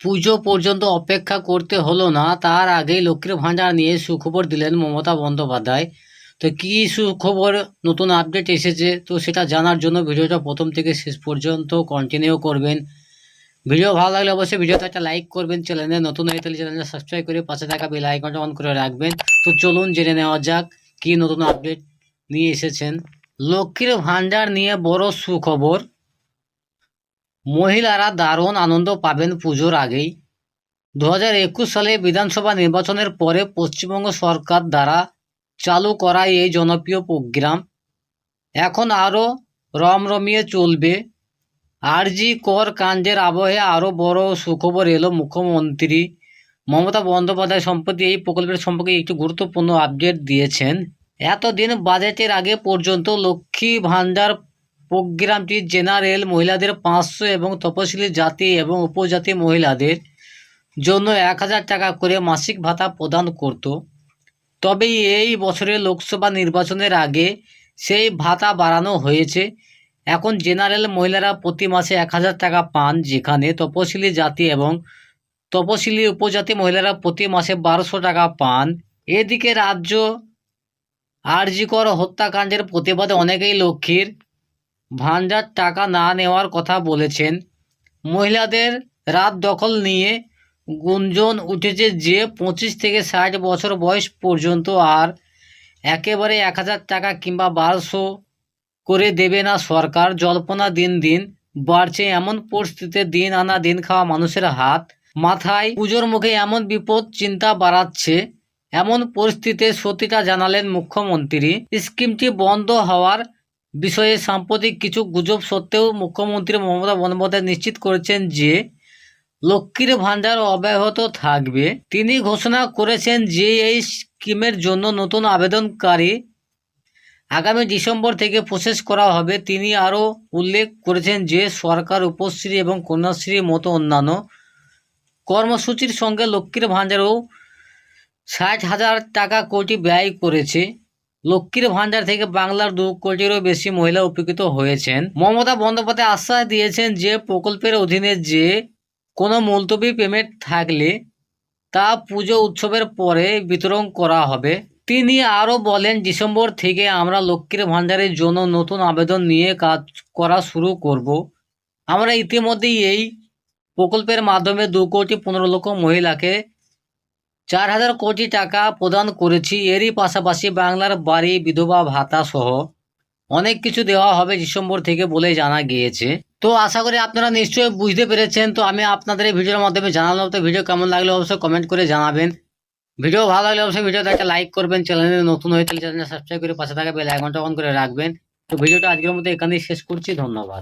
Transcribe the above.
পুজো পর্যন্ত অপেক্ষা করতে হলো না। তার আগেই লক্ষ্মীর ভাণ্ডার নিয়ে সুখবর দিলেন মমতা বন্দ্যোপাধ্যায়। তো কী সুখবর? নতুন আপডেট এসেছে। তো সেটা জানার জন্য ভিডিওটা প্রথম থেকে শেষ পর্যন্ত কন্টিনিউ করবেন। ভিডিও ভালো লাগলে অবশ্যই ভিডিওতে একটা লাইক করবেন চ্যানেলে নতুন হয়ে তাহলে চ্যানেলটা সাবস্ক্রাইব করে পাশে থাকা বেল আইকনটা অন করে রাখবেন। তো চলুন জেনে নেওয়া যাক কী নতুন আপডেট নিয়ে এসেছেন। লক্ষ্মীর ভাণ্ডার নিয়ে বড় সুখবর। মহিলারা দারুণ আনন্দ পাবেন পুজোর আগেই। দু হাজার একুশ সালে বিধানসভা নির্বাচনের পরে পশ্চিমবঙ্গ সরকার দ্বারা চালু করা এই জনপ্রিয় প্রোগ্রাম। এখন আরও রমরমিয়ে চলবে। আরজি কর কাণ্ডের আবহে আরও বড় সুখবর এলো মুখ্যমন্ত্রী মমতা বন্দ্যোপাধ্যায় সম্প্রতি এই প্রকল্পের সম্পর্কে একটি গুরুত্বপূর্ণ আপডেট দিয়েছেন। এতদিন বাজেটের আগে পর্যন্ত লক্ষ্মী ভাণ্ডার প্রোগ্রামটি জেনারেল মহিলাদের পাঁচশো এবং তপশিলি জাতি এবং উপজাতি মহিলাদের জন্য এক হাজার টাকা করে মাসিক ভাতা প্রদান করত। তবে এই বছরের লোকসভা নির্বাচনের আগে সেই ভাতা বাড়ানো হয়েছে। এখন জেনারেল মহিলারা প্রতি মাসে এক হাজার টাকা পান, যেখানে তপশিলি জাতি এবং তপশিলি উপজাতি মহিলারা প্রতি মাসে বারোশো টাকা পান। এদিকে রাজ্য আরজিকর হত্যাকাণ্ডের প্রতিবাদে অনেকেই লক্ষ্মীর ভাণ্ডার টাকা না নেওয়ার কথা বলেছেন। মহিলাদের রাত দখল নিয়ে গুঞ্জন উঠেছে যে পঁচিশ থেকে ষাট বছর বয়স পর্যন্ত আর একেবারে এক হাজার টাকা কিংবা বারোশো করে দেবে না সরকার। জল্পনা দিন দিন বাড়ছে। এমন পরিস্থিতিতে দিন আনা দিন খাওয়া মানুষের হাত মাথায়। পুজোর মুখে এমন বিপদ চিন্তা বাড়াচ্ছে। এমন পরিস্থিতিতে সত্যিটা জানালেন মুখ্যমন্ত্রী। স্কিমটি বন্ধ হওয়ার বিষয়ে সাম্প্রতিক কিছু গুজব সত্ত্বেও মুখ্যমন্ত্রী মমতা বন্দ্যোপাধ্যায় নিশ্চিত করেছেন যে লক্ষ্মীর ভাণ্ডার অব্যাহত থাকবে। তিনি ঘোষণা করেছেন যে এই স্কিমের জন্য নতুন আবেদনকারী আগামী ডিসেম্বর থেকে প্রসেস করা হবে। তিনি আরও উল্লেখ করেছেন যে সরকার, উপশ্রী এবং কন্যাশ্রীর মতো অন্যান্য কর্মসূচির সঙ্গে লক্ষ্মীর ভাণ্ডারও ষাট হাজার টাকা কোটি ব্যয় করেছে। লক্ষ্মীর ভাণ্ডার থেকে বাংলার দু কোটিরও বেশি মহিলা উপকৃত হয়েছেন। মমতা বন্দ্যোপাধ্যায় আশ্বাস দিয়েছেন যে, প্রকল্পের অধীনে যে কোনো মুলতবি পেমেন্ট থাকলে তা পুজো উৎসবের পরে বিতরণ করা হবে। তিনি আরও বলেন, ডিসেম্বর থেকে আমরা লক্ষ্মীর ভাণ্ডারের জন্য নতুন আবেদন নিয়ে কাজ করা শুরু করব। আমরা ইতিমধ্যেই এই প্রকল্পের মাধ্যমে দু কোটি পনেরো লক্ষ মহিলাকে চার হাজার কোটি টাকা প্রদান করেছি। এরই পাশাপাশি বাংলার বাড়ি, বিধবা ভাতা সহ অনেক কিছু দেওয়া হবে ডিসেম্বর থেকে বলে জানা গিয়েছে। তো আশা করি আপনারা নিশ্চয়ই বুঝতে পেরেছেন। তো আমি আপনাদের এই ভিডিওর মাধ্যমে জানালাম। তো ভিডিও কেমন লাগলে অবশ্যই কমেন্ট করে জানাবেন। ভিডিও ভালো লাগলে অবশ্যই ভিডিওতে একটা লাইক করবেন। চ্যানেলে নতুন হয়ে চ্যানেলটা সাবস্ক্রাইব করে পাশে থাকা বেল আইকনটা অন করে রাখবেন। তো ভিডিওটা আজকের মতো এখানেই শেষ করছি। ধন্যবাদ।